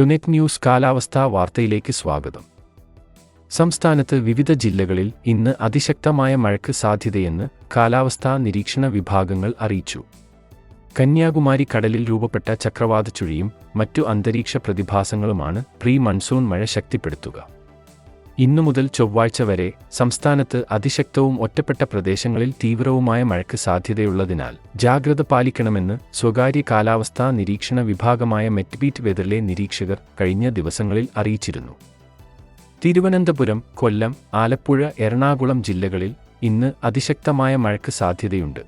ടുനെറ്റ് news കാലാവസ്ഥാ വാർത്തയിലേക്ക് സ്വാഗതം. സംസ്ഥാനത്ത് വിവിധ ജില്ലകളിൽ ഇന്ന് അതിശക്തമായ മഴയ്ക്ക് സാധ്യതയെന്ന് കാലാവസ്ഥാ നിരീക്ഷണ വിഭാഗങ്ങൾ അറിയിച്ചു. കന്യാകുമാരി കടലിൽ രൂപപ്പെട്ട ചക്രവാത ചുഴിയും മറ്റു അന്തരീക്ഷ പ്രതിഭാസങ്ങളുമാണ് പ്രീ മൺസൂൺ മഴ ശക്തിപ്പെടുത്തുക. ഇന്നു മുതൽ ചൊവ്വാഴ്ച വരെ സംസ്ഥാനത്ത് അതിശക്തവും ഒറ്റപ്പെട്ട പ്രദേശങ്ങളിൽ തീവ്രവുമായ മഴയ്ക്ക് സാധ്യതയുള്ളതിനാൽ ജാഗ്രത പാലിക്കണമെന്ന് സ്വകാര്യ കാലാവസ്ഥാ നിരീക്ഷണ വിഭാഗമായ മെറ്റ്ബീറ്റ് വെതറിലെ നിരീക്ഷകർ കഴിഞ്ഞ ദിവസങ്ങളിൽ അറിയിച്ചിരുന്നു. തിരുവനന്തപുരം കൊല്ലം ആലപ്പുഴ എറണാകുളം ജില്ലകളിൽ ഇന്ന് അതിശക്തമായ മഴയ്ക്ക് സാധ്യതയുണ്ട്.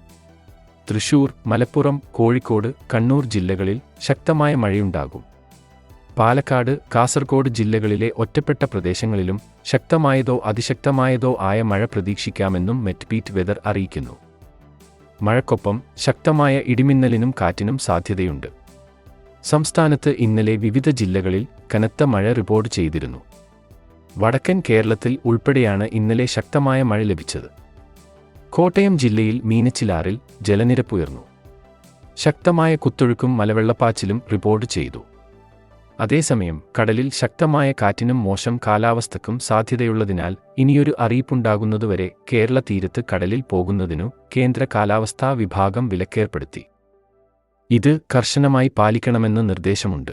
തൃശൂർ മലപ്പുറം കോഴിക്കോട് കണ്ണൂർ ജില്ലകളിൽ ശക്തമായ മഴയുണ്ടാകും. പാലക്കാട് കാസർഗോഡ് ജില്ലകളിലെ ഒറ്റപ്പെട്ട പ്രദേശങ്ങളിലും ശക്തമായതോ അതിശക്തമായതോ ആയ മഴ പ്രതീക്ഷിക്കാമെന്നും മെറ്റ്പീറ്റ് വെതർ അറിയിക്കുന്നു. മഴക്കൊപ്പം ശക്തമായ ഇടിമിന്നലിനും കാറ്റിനും സാധ്യതയുണ്ട്. സംസ്ഥാനത്ത് ഇന്നലെ വിവിധ ജില്ലകളിൽ കനത്ത മഴ റിപ്പോർട്ട് ചെയ്തിരുന്നു. വടക്കൻ കേരളത്തിൽ ഉൾപ്പെടെയാണ് ഇന്നലെ ശക്തമായ മഴ ലഭിച്ചത്. കോട്ടയം ജില്ലയിൽ മീനച്ചിലാറിൽ ജലനിരപ്പുയർന്നു ശക്തമായ കുത്തൊഴുക്കും മലവെള്ളപ്പാച്ചിലും റിപ്പോർട്ട് ചെയ്തു. അതേസമയം കടലിൽ ശക്തമായ കാറ്റിനും മോശം കാലാവസ്ഥക്കും സാധ്യതയുള്ളതിനാൽ ഇനിയൊരു അറിയിപ്പുണ്ടാകുന്നതുവരെ കേരള തീരത്ത് കടലിൽ പോകുന്നതിനു കേന്ദ്ര കാലാവസ്ഥാ വിഭാഗം വിലക്കേർപ്പെടുത്തി. ഇത് കർശനമായി പാലിക്കണമെന്ന് നിർദ്ദേശമുണ്ട്.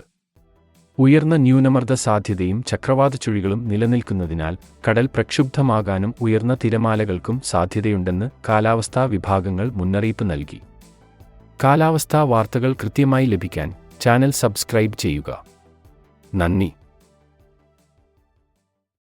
ഉയർന്ന ന്യൂനമർദ്ദ സാധ്യതയും ചക്രവാത ചുഴികളും നിലനിൽക്കുന്നതിനാൽ കടൽ പ്രക്ഷുബ്ധമാകാനും ഉയർന്ന തിരമാലകൾക്കും സാധ്യതയുണ്ടെന്ന് കാലാവസ്ഥാ വിഭാഗങ്ങൾ മുന്നറിയിപ്പ് നൽകി. കാലാവസ്ഥാ വാർത്തകൾ കൃത്യമായി ലഭിക്കാൻ ചാനൽ സബ്സ്ക്രൈബ് ചെയ്യുക. 难逆